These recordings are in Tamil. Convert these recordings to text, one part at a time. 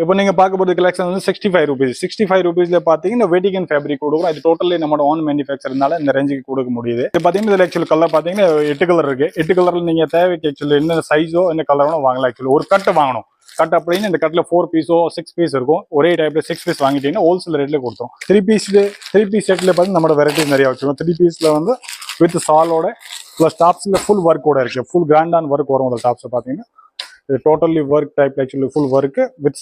இப்போ நீங்கள் பார்க்க போகிறது கலெக்ஷன் வந்து sixty five rupees sixty five ருபீஸில் பார்த்தீங்கன்னா வெட்டிகன் ஃபேப்ரிக் கொடுக்கும் இது டோட்டலி நம்மளோட ஓன் மேனுஃபேக்சர்னால இந்த ரேஞ்சுக்கு கொடுக்க முடியுது. இது பார்த்தீங்கன்னா இதில் ஆக்சுவல் கலர் பார்த்தீங்கன்னா எட்டு கலர் இருக்கு. எட்டு கலரில் நீங்கள் தேவைக்கு ஆக்சுவலி என்ன சைஸோ என்ன கலரோ வாங்கலாம் ஆக்சுவலி ஒரு கட்டு வாங்கணும். கட் அப்படின்னு இந்த கட்டில் ஃபோர் பீஸோ சிக்ஸ் பீஸ் இருக்கும். ஒரே டைப்ல சிக்ஸ் பீஸ் வாங்கிட்டீங்கன்னா ஹோல்சேல் ரேட்ல கொடுத்தோம். த்ரீ பீஸ் த்ரீ பீஸ் செட்டில் பார்த்தீங்கன்னா நம்மளோட வெரைட்டிஸ் நிறையா வச்சுருக்கோம். த்ரீ பீஸில் வந்து வித் சாலோட ப்ளஸ் டாப்ஸில் ஃபுல் ஒர்க்கோட இருக்குது ஃபுல் கிராண்டான ஒர்க் வரும். அந்த டாப்ஸை பார்த்தீங்கன்னா totally work type actually full work with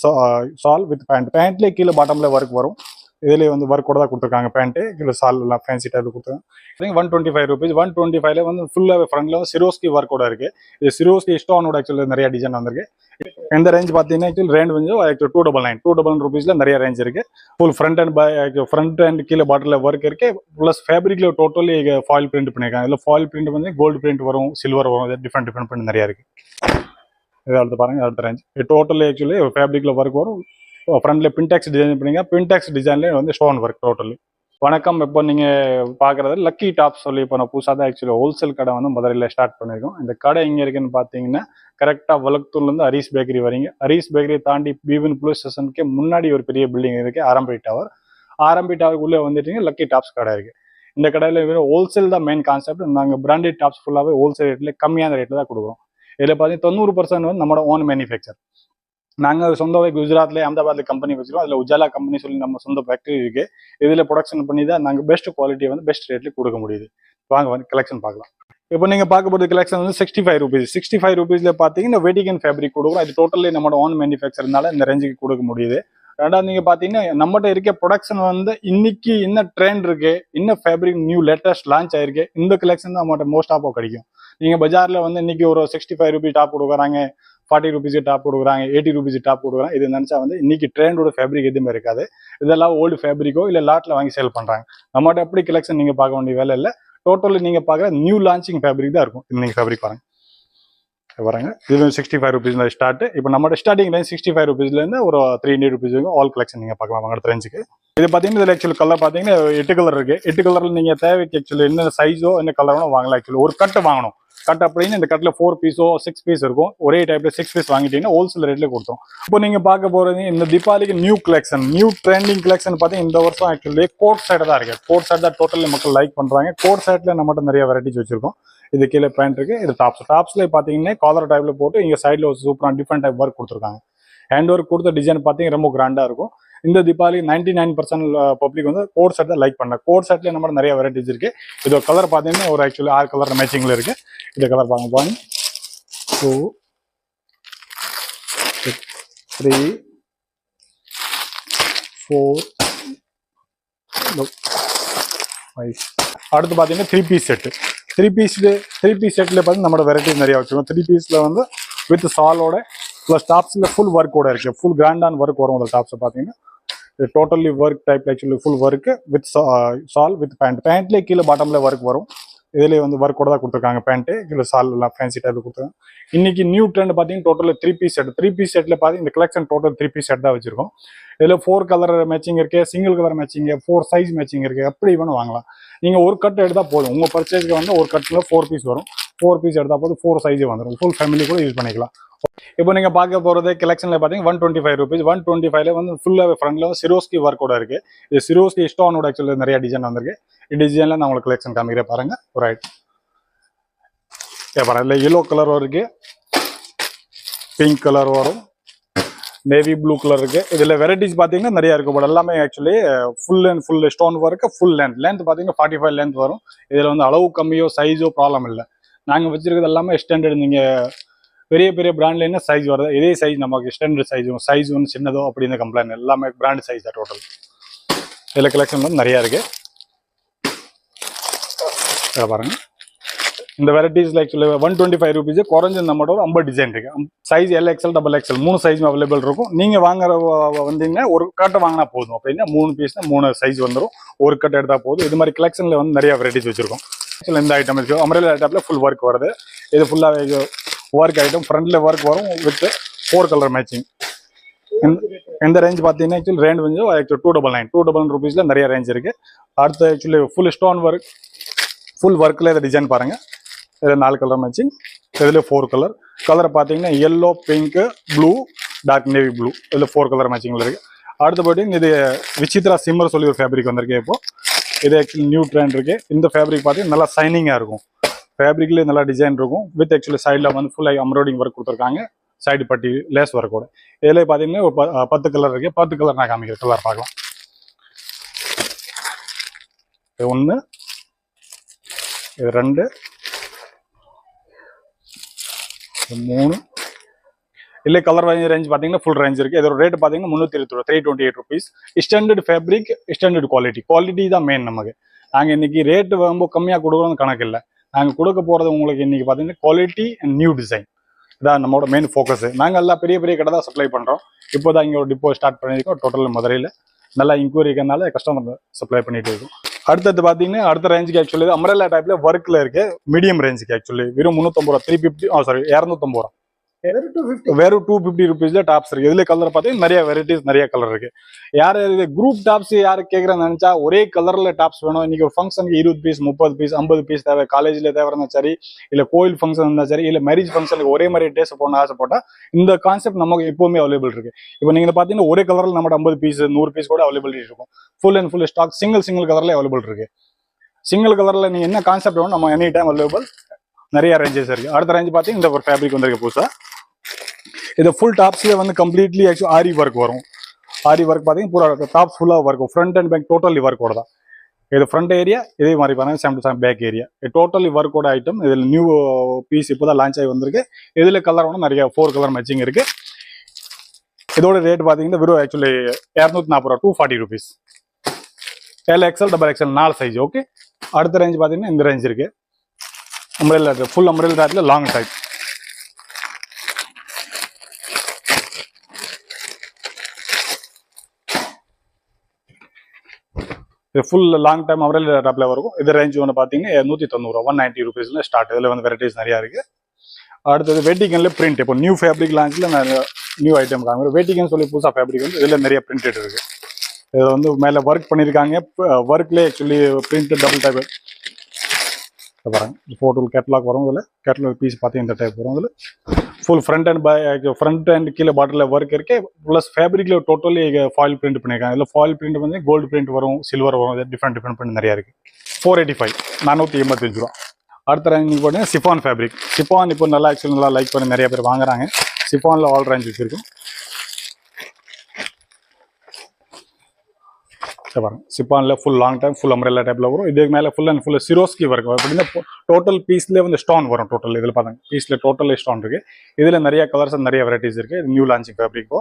shawl with pant பேண்ட்லேயே கீழே பாட்டம்ல ஒர்க் வரும். இதுலேயே வந்து ஒர்க்கோட தான் கொடுத்துருக்காங்க பேண்ட்டு கீழே சால் எல்லாம் ஃபேன்சி டைப் கொடுத்துருக்காங்க. One twenty five rupees one twenty ஃபைவ்ல வந்து ஃபுல்லாக ஃப்ரண்ட்ல வந்து சிரோஸ்கி ஒர்க்கோட இருக்குது இது சிரோஸ்கி ஸ்டோனோட ஆக்சுவலி நிறைய டிசைன் வந்திருக்கு. எந்த ரேஞ்ச் பார்த்தீங்கன்னா ஆக்சுவல் ரேண்ட் வந்து actually two double nine two double nine ருபீஸ்ல நிறைய ரேஞ்ச் இருக்கு. Full front and by front and கீழே பாட்டில் ஒர்க் இருக்கு. ப்ளஸ் ஃபேப்ரிக்ல டோட்டலி ஃபாயில் பிரிண்ட் பண்ணியிருக்காங்க இதில் ஃபாயில் பிரிண்ட் வந்து கோல்டு பிரிண்ட் வரும் சில்வர் வரும் டிஃப்ரெண்ட் டிஃப்ரெண்ட் பிரிண்ட் நிறைய இருக்கு. இது அடுத்து பாருங்கள் அடுத்த ரேஞ்ச் டோட்டலி ஆக்சுவலி ஃபேப்ரிக்ல ஒர்க் வரும். ஃப்ரண்ட்ல பின்டெக்ஸ் டிசைன் பண்ணிங்க. பின்டெக்ஸ் டிசைன்லேயே வந்து ஸ்டோன் ஒர்க் டோட்டலி வணக்கம். இப்போ நீங்கள் பார்க்குறது லக்கி டாப் சொல்லி இப்போ நான் புதுசாக தான் ஆக்சுவலி ஹோல்சேல் கடை வந்து மதுரையில் ஸ்டார்ட் பண்ணியிருக்கோம் இந்த கடை எங்கே இருக்குன்னு பார்த்தீங்கன்னா கரெக்டாக வலக்தூர்லேருந்து ஹரீஸ் பேக்கரி வரீங்க ஹரீஸ் பேக்கரி தாண்டி பீவன் போலீஸ் ஸ்டேஷனுக்கு முன்னாடி ஒரு பெரிய பில்டிங் இருக்குது ஆரம்பி டவர் ஆரம்பி டவருக்குள்ளே வந்துட்டீங்க லக்கி டாப்ஸ் கடை இருக்குது இந்த கடையில் ஹோல்சேல் தான் மெயின் கான்செப்ட் நாங்கள் பிராண்டட் டாப்ஸ் ஃபுல்லாகவே ஹோல்சேல் ரேட்ல கம்மியான ரேட்டில் தான் கொடுக்குறோம். இதில் பார்த்தீங்கன்னா தொண்ணூறு பர்சன்ட் வந்து நம்மளோட ஓன் மேனுஃபேக்சர் நாங்கள் சொந்தவே குஜராத்ல அகமதாபாத்ல கம்பெனி வச்சிருக்கோம். அதில் உஜாலா கம்பெனி சொல்லி நம்ம சொந்த ஃபேக்டரி இருக்கு. இதில் ப்ரொடக்ஷன் பண்ணி தான் நாங்கள் பெஸ்ட் குவாலிட்டியை வந்து பெஸ்ட் ரேட்ல கொடுக்க முடியுது. வாங்க வந்து கலெக்ஷன் பார்க்கலாம். இப்போ நீங்க பார்க்க போறது கலெக்ஷன் வந்து sixty five rupees sixty five ருபீஸ்ல பாத்தீங்கன்னா வெட்டிகன் ஃபேப்ரிக் கொடுக்குறோம் அது டோட்டலி நம்மளோட ஓன் மேனுஃபேக்சர்னால இந்த ரேஞ்சுக்கு கொடுக்க முடியுது. ரெண்டாவது நீங்க பாத்தீங்கன்னா நம்மகிட்ட இருக்க ப்ரொடக்ஷன் வந்து இன்னைக்கு என்ன ட்ரெண்ட் இருக்கு என்ன ஃபேப்ரிக் நியூ லேட்டஸ்ட் லான்ச் ஆயிருக்கு இந்த கலெக்ஷன் தான் நம்மகிட்ட மோஸ்ட் ஆஃப் கிடைக்கும். நீங்க பஜார்ல வந்து இன்னைக்கு ஒரு சிக்ஸ்டி ஃபைவ் ருபீஸ் டாப் கொடுக்குறாங்க ஃபார்ட்டி ருபீஸ் டாப் கொடுக்குறாங்க எயிட்டி ருபீஸ் டாப் கொடுக்குறாங்க இது நினைச்சா வந்து இன்னைக்கு ட்ரெண்டோட ஃபேப்ரிக் எதுவுமே இருக்காது. இதெல்லாம் ஓல்டு ஃபேப்ரிக்கோ இல்ல லாட்ல வாங்கி சேல் பண்றாங்க. நம்மகிட்ட எப்படி கலெக்ஷன் நீங்க பார்க்க வேண்டிய வேலை இல்லை. டோட்டலி நீங்க பாக்குற நியூ லான்ச்சிங் ஃபேப்ரிக் தான் இருக்கும். இன்னைக்கு ஃபேப்ரிக் பாருங்க. பாருங்க. இது சிக்ஸ்டி ஃபைவ் ருபீஸ்ல ஸ்டார்ட் இப்போ நம்ம ஸ்டார்டிங் ரேஞ்ச் சிக்ஸ்டி ஃபைவ் ருபீஸ்லேருந்து ஒரு three hundred rupees all collection நீங்க பார்க்கலாம். அடுத்த ரேஞ்சுக்கு இது பாத்தீங்கன்னா இதில் ஆக்சுவல் கலர் பார்த்தீங்கன்னா எட்டு கலர் இருக்கு. எட்டு கலர்ல நீங்க தேவைக்கு ஆக்சுவலி என்ன சைஸோ என்ன கலரோ வாங்கலாம் ஆக்சுவலி ஒரு கட்டு வாங்கணும். கட் அப்படின்னு இந்த கட்டில் ஃபோர் பீஸோ சிக்ஸ் பீஸ் இருக்கும். ஒரே டைப்ல சிக்ஸ் பீஸ் வாங்கிட்டீங்கன்னா ஹோல்சேல் ரேட்ல கொடுத்தோம். இப்போ நீங்க பார்க்க போறது இந்த தீபாவளிக்கு new collection new trending collection பார்த்தீங்கன்னா இந்த வருஷம் ஆக்சுவலி கோட் சைடு தான் இருக்கு. கோட் சைடு தான் டோட்டலி மக்கள் லைக் பண்றாங்க. கோட் சைட்ல நம்மகிட்ட நிறைய வெரைட்டிஸ் வச்சிருக்கோம். இது கீழே பேண்ட் இருக்கு இது டாப்ஸ் டாப்ஸ்ல பாத்தீங்கன்னா காலர் டைப்ல போட்டு இங்க சைட்ல ஒரு சூப்பரான டிஃப்ரெண்ட் டைப் ஒர்க் கொடுத்துருக்காங்க. ஹேண்ட் ஒர்க் கொடுத்த டிசைன் பார்த்தீங்கன்னா ரொம்ப கிராண்டா இருக்கும். இந்த Deepavali ninety nine percent public வந்து கோட் செட் தான் லைக் பண்ண. கோட் செட்ல நம்ம நிறைய வெரைட்டிஸ் இருக்கு. இது கலர் பார்த்தீங்கன்னா ஒரு ஆக்சுவலி ஆறு கலர் மேட்சிங்ல இருக்கு. இந்த கலர் பாருங்க one two three four five அடுத்து பார்த்தீங்கன்னா த்ரீ பீஸ் செட்டு த்ரீ பீஸ்லேயே த்ரீ பீஸ் செட்டில் பார்த்தீங்கன்னா நம்மளோட வெரைட்டிஸ் நிறைய வச்சுருக்கோம். த்ரீ பீஸில் வந்து வித் சாலோட ப்ளஸ் டாப்ஸில் ஃபுல் ஒர்க்கோட இருக்குது ஃபுல் கிராண்டான ஒர்க் வரும் அந்த டாப்ஸை பார்த்தீங்கன்னா totally work type actually full work with shawl with pant பேண்ட்லேயே கீழே பாட்டமில் ஒர்க் வரும். இதுலேயே வந்து ஒர்க்கோட தான் கொடுத்துருக்காங்க. பேண்ட்டு கீழே சால் எல்லாம் ஃபேன்சி டைப் கொடுத்துருக்காங்க. இன்னைக்கு நியூ ட்ரெண்ட் பார்த்தீங்கன்னா டோட்டலில் three piece set three piece settle பார்த்தீங்கன்னா இந்த collection total three piece set தான் வச்சிருக்கோம். இதில் ஃபோர் கலர் மேட்சிங் இருக்குது single colour matching four size matching இருக்கு. எப்படி வேணும் வாங்கலாம். நீங்கள் ஒரு கட் எடுத்தால் போதும். உங்கள் பர்ச்சேஸ்க்கு வந்து ஒரு கட்டில் ஃபோர் பீஸ் வரும். ஃபோர் பீஸ் எடுத்தால் போது ஃபோர் சைஸே வந்துடும் ஃபுல் ஃபேமிலி கூட யூஸ் பண்ணிக்கலாம். இப்போ நீங்கள் பார்க்க போகிறது கலெக்ஷனில் பார்த்தீங்கன்னா one twenty five rupees one twenty ஃபைவ்ல வந்து ஃபுல்லாக ஃப்ரண்ட்ல சிரோஸ்கி ஒர்க்கோட இருக்குது இது சிரோஸ்கி ஸ்டோனோட ஆக்சுவலி நிறைய டிசைன் வந்திருக்கு. இந்த டிசைனில் நான் உங்களுக்கு கலெக்ஷன் காமிக்கிறேன் பாருங்கள் ஒரு ரைட் பாருங்கள் இல்லை எல்லோ கலர் இருக்குது பிங்க் கலர் வரும். நேவி ப்ளூ கலர் இருக்குது இதில் வெரைட்டிஸ் பார்த்தீங்கன்னா நிறையா இருக்கும் பட் எல்லாமே actually full and full stone work full length length பார்த்தீங்கன்னா ஃபார்ட்டி ஃபைவ் லென்த் வரும். இதில் வந்து அளவு கம்மியோ சைஸோ ப்ராப்ளம் இல்லை. நாங்கள் வச்சுருக்கிறது எல்லாமே ஸ்டாண்டர்ட் நீங்கள் பெரிய பெரிய பிராண்ட்ல என்ன சைஸ் வருது இதே சைஸ் நமக்கு ஸ்டாண்டர்ட் சைஸும் சைஸ் ஒன்று சின்னதோ அப்படின்னு கம்ப்ளைண்ட் எல்லாமே பிராண்ட் சைஸ் தான் டோட்டல் இதில் கலெக்ஷன் வந்து நிறையா இருக்குது இதை இந்த varieties actually one twenty five rupees குறைஞ்ச நம்மளோட ஒரு ஐம்பது டிசைன் இருக்குது size L XL double XL மூணு சைஸ் அவைலபிள் இருக்கும். நீங்கள் வாங்குற வ- வந்தீங்கன்னா ஒரு கட்டை வாங்கினா போதும். அப்படின்னா மூணு பீஸ்னா மூணு சைஸ் வந்துடும் ஒரு கட்டை எடுத்தால் போதும். இது மாதிரி கலெக்ஷனில் வந்து நிறைய வெரைட்டிஸ் வச்சுருக்கோம். இதில் இந்த ஐட்டம் இருக்கு. அம்ரேலா ஐட்டம்ல ஃபுல் ஒர்க் வருது. இது ஃபுல்லாக ஒர்க் ஐட்டம் ஃப்ரண்டில் ஒர்க் வரும் வித் ஃபோர் கலர் மேட்சிங் இந்த ரேஞ்ச் பார்த்தீங்கன்னா ஆக்சுவலி ரேஞ்ச் வந்து actually two double nine two double nine ருபீஸில் நிறைய ரேஞ்ச் இருக்குது அடுத்து actually full stone work full ஒர்க்கில் இதை டிசைன் பாருங்கள் இதில் நாலு கலர் மேட்சிங் இதில் ஃபோர் கலர் கலர் பார்த்தீங்கன்னா yellow pink blue dark navy blue இதில் ஃபோர் கலர் மேட்சிங்கில் இருக்குது அடுத்து பார்த்தீங்கன்னா இது விசித்ரா சிம்மர் சொல்லி ஒரு ஃபேப்ரிக் வந்திருக்கு இப்போது இது ஆக்சுவலி நியூ ட்ரெண்ட் இருக்கு. இந்த ஃபேப்ரிக் பார்த்தீங்கன்னா நல்லா சைனிங்காக இருக்கும். ஃபேப்ரிக்லேயே நல்லா டிசைன் இருக்கும். வித் ஆக்சுவலி சைடில் வந்து ஃபுல்லாக எம்ப்ராய்டிங் ஒர்க் கொடுத்துருக்காங்க. சைடு பட்டி லேஸ் ஒர்க்கோட இதில் பார்த்தீங்கன்னா ஒரு ப- பத்து கலர் இருக்கு. பத்து கலர் நான் காமிக்கிறேன். கலர் பார்க்கலாம். இது ஒன்று இது ரெண்டு. இது மூணு. இல்லை கலர் ரேஞ்ச் பார்த்தீங்கன்னா ஃபுல் ரேஞ்ச் இருக்கு. இதோட ரேட் பார்த்தீங்கன்னா முந்நூற்றி இருபது three twenty eight rupees standard fabric standard quality quality தான் மெயின் நமக்கு. நாங்கள் இன்றைக்கி ரேட் ரொம்ப கம்மியாக கொடுக்குறோம் கணக்கு இல்லை. நாங்கள் கொடுக்க போகிறது உங்களுக்கு இன்றைக்கி பார்த்தீங்கன்னா குவாலிட்டி அண்ட் நியூ டிசைன் இதான் நம்மளோட மெயின் ஃபோக்கஸ் நாங்கள் எல்லாம் பெரிய பெரிய கடை தான் சப்ளை பண்ணுறோம் இப்போ தான் இங்கே ஒரு டிப்போ ஸ்டார்ட் பண்ணியிருக்கோம். டோட்டல் மதுரையில். நல்லா இன்கொயரி இருக்கிறதுனால கஸ்டமர் சப்ளை பண்ணிட்டு இருக்கோம். அடுத்தது பார்த்தீங்கன்னா அடுத்த ரேஞ்சுக்கு ஆக்சுவலி அம்ரல்லா டைப்ல ஒர்க்கில் இருக்கு. மீடியம் ரேஞ்சுக்கு ஆக்சுவலி வெறும் முந்நூற்றம்பது ரூபா த்ரீ ஃபிஃப்டி சாரி இரநூத்தம்பது ரூபா. வெறும் டூ ஃபிஃப்டி ருபீஸ்ல டாப்ஸ் இருக்கு. இதுல கலர் பார்த்தீங்கன்னா நிறைய வெரைட்டிஸ் நிறைய கலர் இருக்கு. யார் இது குரூப் டாப்ஸ் யாரு கேட்கறேன்னு நினைச்சா ஒரே கலர்ல டாப்ஸ் வேணும். இன்னைக்கு ஒரு ஃபங்க்ஷனுக்கு இருபது பீஸ் முப்பது பீஸ் ஐம்பது பீஸ் தேவை. காலேஜ்ல தேவை இருந்தா சரி இல்ல கோயில் ஃபங்க்ஷன் இருந்தா சரி இல்ல மேரேஜ் ஃபங்க்ஷனுக்கு ஒரே மாதிரி ட்ரெஸ் போடணும் ஆசைப்பட்டா இந்த கான்செப்ட் நமக்கு எப்பவுமே அவைலபிள் இருக்கு. இப்போ நீங்க பாத்தீங்கன்னா ஒரே கலர்ல நம்ம ஐம்பது பீஸ் நூறு பீஸ் கூட அவைலபிலிட்டி இருக்கும். Full and full stock single single கலர்ல அவைலபிள் இருக்கு. சிங்கிள் கலர்ல நீங்க என்ன கான்செப்ட் வேணும் நம்ம எனி டைம் அவைலபிள் நிறைய ரேஞ்சஸ் இருக்கு. அடுத்த ரேஞ்ச் பாத்தீங்கன்னா இந்த ஒரு ஃபேப்ரிக் வந்திருக்கு புதுசா. இது ஃபுல் டாப்ஸ்ல வந்து கம்ப்ளீட்லி ஆக்சுவலி ஆரி ஒர்க் வரும். ஆரி ஒர்க் பார்த்தீங்கன்னா பூரா டாப்ஸ் ஃபுல்லாக work front and back totally ஒர்க்கோட தான். இது ஃப்ரண்ட் ஏரியா இதே மாதிரி பாருங்க same to same back area totally ஒர்க்கோட item இதில் நியூ பீஸ் இப்போ தான் லான்ச் ஆகி வந்திருக்கு. இதில் கலர் வந்து நிறைய ஃபோர் கலர் மேட்சிங் இருக்கு. இதோட ரேட் பார்த்தீங்கன்னா வெறும் ஆக்சுவலி இரநூத்தி நாற்பது ரூபா two forty rupees L XL double XL நாலு சைஸ் ஓகே அடுத்த ரேஞ்ச் பார்த்தீங்கன்னா இந்த ரேஞ்ச் இருக்கு. அம்ரேலா ஃபுல் அம்ரேலா டைப்ல லாங் டைப் இது ஃபுல் லாங் டைம் அவரல் டாப்ல வரும். இது ரேஞ்ச் ஒன்று பார்த்தீங்கன்னா நூற்றி தொண்ணூறுவா ஒன் நைன்ட்டி ருபீஸில் ஸ்டார்ட் இதில் வந்து வெரைட்டிஸ் நிறையா இருக்குது அடுத்தது வெட்டிகன்ல பிரிண்ட் இப்போ நியூ ஃபேப்ரிக் லான்ச்சில் நியூ ஐட்டம் காமிக்கிறோம். வெட்டிகன் சொல்லி புதுசாக ஃபேப்ரிக் வந்து இதில் நிறைய பிரிண்டட் இருக்குது இதில் வந்து மேலே ஒர்க் பண்ணியிருக்காங்க ஒர்க்லேயே ஆக்சுவலி பிரிண்ட் டபுள் டைப் பாருங்க ஃபோட்டோ கேட்லாக் வரும் இதில் கேட்லாக் பீஸ் பார்த்து இந்த டைப் வரும் இதில் full front and by front and கீழே பாட்டில் ஒர்க் இருக்கு ப்ளஸ் ஃபேப்ரிக்ல டோட்டலி ஃபாயில் பிரிண்ட் பண்ணியிருக்காங்க இதில் ஃபாயில் பிரிண்ட் வந்து கோல்டு பிரிண்ட் வரும் சில்வர் வரும் டிஃப்ரெண்ட் டிஃப்ரெண்ட் பிரிண்ட் நிறையா இருக்குது ஃபோர் எயிட்டி ஃபைவ் நானூற்றி எண்பத்தஞ்சு ரூபா. அடுத்த ரேஞ்ச் நீங்கள் பார்த்தீங்கன்னா சிஃபான் ஃபேப்ரிக் சிஃபான் இப்போ நல்லா ஆக்சுவலி நல்லா லைக் பண்ணி நிறைய பேர் வாங்குறாங்க. சிஃபானில் ஆல் ரேஞ்ச் வச்சுருக்கும். பாருங்க சிப்பானில் full long time full umbrella டைப்பில் வரும் இதுக்கு மேலே ஃபுல் அண்ட் ஃபுல் சிரோஸ்கி வரும் அப்படின்னா டோட்டல் பீஸ்லேயே வந்து ஸ்டோன் வரும் டோட்டல் இதில் பாருங்க பீஸில் டோட்டலே ஸ்டோன் இருக்குது இதில் நிறைய கலர்ஸ் நிறைய வெரைட்டிஸ் இருக்குது நியூ லான்ச்சிங் ஃபேப்ரிக்கோ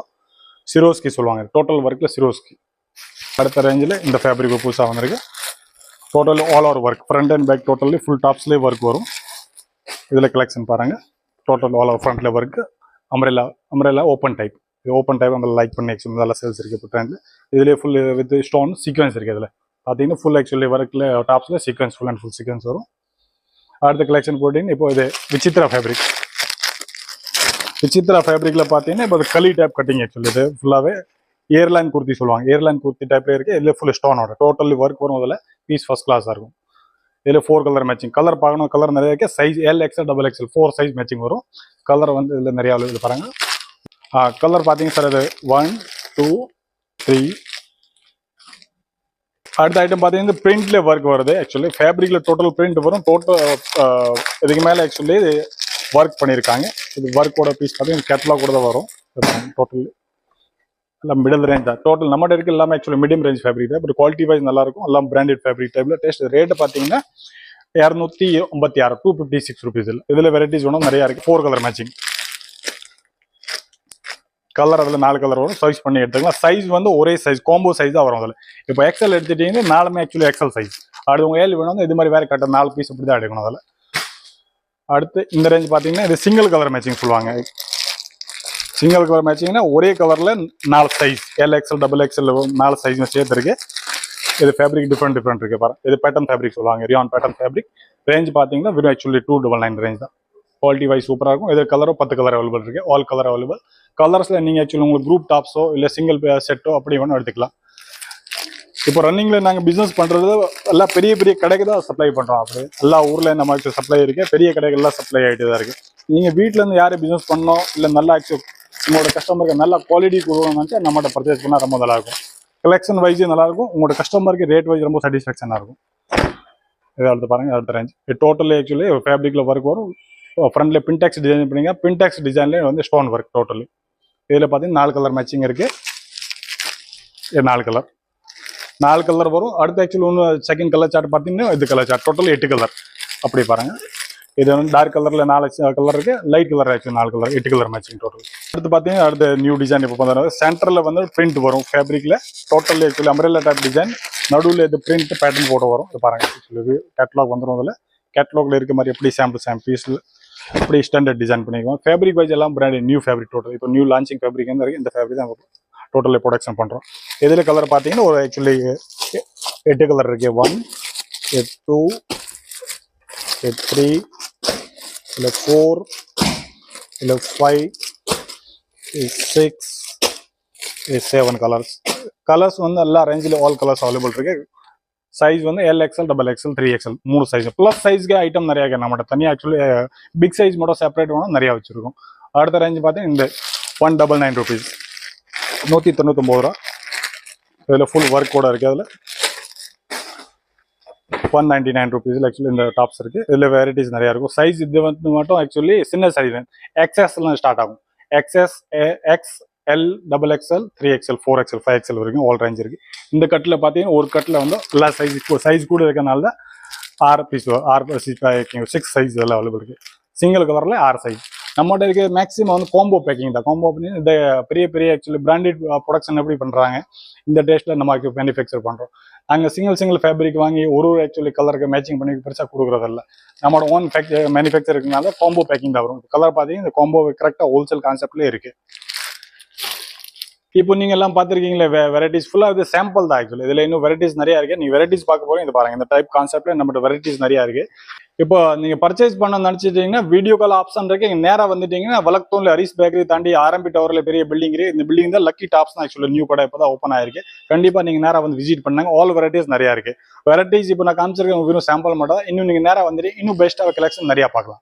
சிரோஸ்கி சொல்லுவாங்க டோட்டல் ஒர்க்கில் சிரோஸ்கி அடுத்த ரேஞ்சில் இந்த ஃபேப்ரிக்கோ புதுசாக வந்திருக்கு total all over work front and back totally full டாப்ஸ்லேயே work வரும் இதில் கலெக்ஷன் பாருங்கள் டோட்டல் ஆல் ஓவர் ஃப்ரண்ட்டில் work umbrella umbrella open type open type அந்த லைக் பண்ணி ஆக்சுவலி நல்லா சேல்ஸ் இருக்குது இப்போ ட்ரெண்டில் இதுலேயே ஃபுல் வித் ஸ்டோன் சீக்வன்ஸ் இருக்குது இதில். பார்த்தீங்கன்னா ஃபுல் ஆக்சுவலி ஒர்க்கில் டாப்ஸில் sequins full and full sequins வரும். அடுத்த கலெக்ஷன் போட்டிங்கன்னா இப்போ இது விசித்ரா ஃபேப்ரிக் விசித்ரா ஃபேப்ரிக்கில் பார்த்தீங்கன்னா இப்போ களி டைப் கட்டிங் ஆக்சுவலி இது ஃபுல்லாகவே ஏர்லைன் குர்த்தி சொல்லுவாங்க. ஏர்லைன் குர்த்தி டைப்பில் இருக்குது இதில் ஃபுல் ஸ்டோனோட டோட்டலி ஒர்க் வரும் அதில். பீஸ் ஃபஸ்ட் கிளாஸாக இருக்கும். இதில் ஃபோர் கலர் மேட்சிங் கலர் பார்க்கணும். கலர் நிறைய இருக்குது size L XL double XL four size matching வரும். கலர் வந்து இதில் நிறையா இது பாருங்கள் கலர் பார்த்தீங்க சார் இது ஒன் டூ த்ரீ அடுத்த ஐட்டம் பார்த்தீங்கன்னா பிரிண்ட்ல ஒர்க் வருது. ஆக்சுவலி ஃபேப்ரிக்ல டோட்டல் பிரிண்ட் வரும். டோட்டல் இதுக்கு மேலே ஆக்சுவலி ஒர்க் பண்ணியிருக்காங்க இது ஒர்க்கோட பீஸ் பார்த்தீங்கன்னா கேட்லாக் கூட தான் வரும். டோட்டல் எல்லாம் மிடில் ரேஞ்ச் தான். டோட்டல் நம்ம இருக்கு எல்லாமே ஆக்சுவலி மீடியம் ரேஞ்ச் ஃபேப்ரிக் தான். பட் குவாலிட்டி வைஸ் நல்லா இருக்கும். எல்லாம் பிராண்டட் ஃபேப்ரிக் டைப்ல டேஸ்ட் ரேட் பார்த்தீங்கன்னா இரநூத்தி ஐம்பத்தி ஆறு டூ ஃபிஃப்டி சிக்ஸ் ருபீஸ் இதில் வெரைட்டிஸ் வேணும் நிறையா இருக்குது ஃபோர் கலர் மேட்சிங் கலர் அதில் நாலு கலர் வரும். சைஸ் பண்ணி எடுத்துக்கலாம். சைஸ் வந்து ஒரே சைஸ் காம்போ சைஸ் தான் வரும் அதில். இப்போ எக்ஸல் எடுத்துட்டீங்கன்னா நாலுமே ஆக்சுவலி எக்ஸல் சைஸ் அடுத்து உங்கள் ஏழு வேணும் இது மாதிரி வேற கட்ட நாலு பீஸ் இப்படி தான் எடுக்கணும் அதில். அடுத்து இந்த ரேஞ்ச் பார்த்தீங்கன்னா இது சிங்கிள் கலர் மேட்சிங் சொல்லுவாங்க. சிங்கிள் கலர் மேட்சிங்னா ஒரே கலரில் நாலு size L XL double XL நாலு சைஸ் சேர்த்து இருக்கு இது ஃபேப்ரிக் டிஃப்ரெண்ட் டிஃப்ரெண்ட் இருக்கு பாருங்க. இது பேட்டர்ன் ஃபேப்ரிக் சொல்லுவாங்க. ரியான் பேட்டர்ன் ஃபேப்ரிக் ரேஞ்ச் பார்த்தீங்கன்னா வெறும் actually two double nine range தான். குவாலிட்டி வைஸ் சூப்பராக இருக்கும். இது கலரோ பத்து கலர் அவைலபிள் இருக்குது ஆல் கலர் அவைலபிள் கலர்ஸில் நீங்கள் ஆக்சுவலி உங்களுக்கு குரூப் டாப்ஸோ இல்லை சிங்கிள் செட்டோ அப்படி வேணும் எடுத்துக்கலாம். இப்போ ரன்னிங்கில் நாங்கள் பிஸ்னஸ் பண்ணுறது எல்லாம் பெரிய பெரிய கடைக்கு தான் சப்ளை பண்ணுறோம் அப்படி. எல்லா ஊரில் நமக்கு சப்ளை இருக்குது பெரிய கடைகள்லாம் சப்ளை ஆகிட்டு தான் இருக்குது நீங்கள் வீட்டிலேருந்து யார் பிஸ்னஸ் பண்ணோம் இல்லை நல்லா ஆக்சுவல் உங்களோட கஸ்டமருக்கு நல்ல குவாலிட்டி கொடுக்கணும்னு நம்மகிட்ட பர்ச்சேஸ் பண்ணால் ரொம்ப நல்லா இருக்கும். கலெக்ஷன் வைஸும் நல்லா இருக்கும். உங்களோட கஸ்டமருக்கு ரேட் வைஸ் ரொம்ப சாட்டிஸ்ஃபேக்ஷனாக இருக்கும். இதை அடுத்து பாருங்க அடுத்த ரேஞ்ச் டோட்டலி ஆக்சுவலி ஃபேப்ரிக்ல ஒர்க் வரும். ஃப்ரண்ட்ல பின்டாக்ஸ் டிசைன் பண்ணீங்க. பின்டாக்ஸ் டிசைன்லேயே வந்து ஸ்டோன் ஒர்க் டோட்டலி இதில் பார்த்தீங்கன்னா நாலு கலர் மேட்சிங் இருக்குது நாலு கலர் நாலு கலர் வரும். அடுத்து ஆக்சுவலி ஒன்று செகண்ட் கலர் சார்ட் பார்த்தீங்கன்னா இது கலர் சார்ட் டோட்டல் எட்டு கலர் அப்படி பாருங்க. இது வந்து டார்க் கலரில் நாலு கலர் இருக்குது லைட் கலர் ஆக்சுவலி நாலு கலர் எட்டு கலர் மேட்சிங் டோட்டல் அடுத்து பார்த்தீங்கன்னா அடுத்த நியூ டிசைன் இப்போ பண்ணுறது சென்டரில் வந்து பிரிண்ட் வரும். ஃபேப்ரிக்கில் total actually umbrella type design நடுவில் இது பிரிண்ட் பேட்டர்ன் போட்டு வரும். இது பாருங்க. ஆக்சுவலி கேட்லாக் வந்துடும் அதில். கேட்லாகில் இருக்க மாதிரி எப்படி சாம்பிள் சாம்பிள் பீஸில் அப்படி ஸ்டாண்டர்ட் டிசைன் பண்ணிக்குவோம் ஃபேப்ரிக் வைஸ் எல்லாம் பிராண்ட் நியூ ஃபேப்ரிக் டோட்டல் இப்போ நியூ லான்ச்சிங் ஃபேப்ரிக் வந்து இந்த ஃபேப்ரிக் தான் டோட்டலி ப்ரொடக்ஷன் பண்ணுறோம் இதில் கலர் பார்த்தீங்கன்னா ஒரு ஆக்சுவலி எட்டு கலர் இருக்குது ஒன் டூ த்ரீ இல்லை ஃபோர் இல்லை five six seven colours colours வந்து எல்லா ரேஞ்சில் ஆல் கலர்ஸ் அவைலபிள் இருக்குது சைஸ் வந்து L XL double XL three XL மூணு சைஸ் ப்ளஸ் சைஸ்க்கு ஐட்டம் நிறைய இருக்கு. நம்மகிட்ட தனியாக ஆக்சுவலி பிக் சைஸ் மட்டும் செப்பரேட் வேணும் நிறையா வச்சுருக்கோம். அடுத்த ரேஞ்ச் பார்த்தீங்கன்னா இந்த ஒன் டபுள் நைன் ருபீஸ் நூற்றி தொண்ணூத்தொம்பது ரூபா. இதில் ஃபுல் ஒர்க் கூட இருக்குது அதில். ஒன் நைன்டி நைன் ருபீஸில் ஆக்சுவலி இந்த டாப்ஸ் இருக்குது இதில் வெரைட்டிஸ் நிறையா இருக்கும். சைஸ் இது வந்து மட்டும் ஆக்சுவலி சின்ன சைஸ் எக்ஸஸ்லாம் ஸ்டார்ட் ஆகும். XS XL double XL three XL four XL five XL வரைக்கும் ஆல் ரேஞ்ச் இருக்கு. இந்த கட்டில் பார்த்தீங்கன்னா ஒரு கட்டில் வந்து எல்லா சைஸ் சைஸ் கூட இருக்கனால தான் ஆறு பீஸ் ஆறு சிக்ஸ் சைஸ் எல்லாம் அவைலபிள் இருக்கு. சிங்கிள் கவரில் ஆறு சைஸ் நம்மகிட்ட இருக்க மேக்ஸிமம் வந்து காம்போ பேக்கிங் தான். காம்போ பண்ணி இந்த பெரிய பெரிய ஆக்சுவலி பிராண்டட் ப்ரொடக்ஷன் எப்படி பண்ணுறாங்க இந்த டேஸ்ட்டில் நம்ம மேனுஃபேக்சர் பண்ணுறோம் நாங்கள் சிங்கிள் சிங்கிள் ஃபேப்ரிக் வாங்கி ஒரு ஒரு ஆக்சுவலி கலருக்கு மேட்சிங் பண்ணி பெருசாக கொடுக்குறதில்ல. நம்மளோட ஓன் மேனுஃபேக்சர் இருக்கனால காம்போ பேக்கிங் தான் வரும். கலர் பார்த்தீங்கன்னா இந்த காம்போ கரெக்டாக ஹோல்சேல் கான்செப்ட்லேயே இருக்குது இப்போ நீங்க எல்லாம் பார்த்துருக்கீங்களே வெரைட்டிஸ் ஃபுல்லாக இது சாம்பிள் தான் ஆக்சுவலி இதில் இன்னும் வெரைட்டிஸ் நிறைய இருக்கு. நீங்க வெரைட்டிஸ் பார்க்க போகிறோம் இது பாருங்க. இந்த டைப் கான்செப்ட்ல நம்மகிட்ட வெரைட்டிஸ் நிறைய இருக்கு. இப்போ நீங்க பர்ச்சேஸ் பண்ண நினைச்சிட்டீங்கன்னா வீடியோ கால் ஆப்ஷன் இருக்கு. இங்க நேரா வந்துட்டீங்கன்னா வழக்கத்தூன்ல ஹரிஸ் பேக்கரி தாண்டி ஆரம்பி டவர்ல பெரிய பில்டிங் இருக்கு. இந்த பில்டிங் தான் லக்கி டாப்ஸ் தான் ஆக்சுவலி நியூ கடை இப்போ தான் ஓப்பன் ஆயிருக்கு. கண்டிப்பா நீங்க நேரா வந்து விசிட் பண்ணாங்க. ஆல் வெரைட்டிஸ் நிறைய இருக்கு. வெரைட்டிஸ் இப்போ நான் காமிச்சிருக்கேன் வெறும் சாம்பிள் மட்டும் தான் இன்னும் நீங்க நேரா வந்துட்டு இன்னும் பெஸ்ட்டாக கலெக்ஷன் நிறைய பார்க்கலாம்.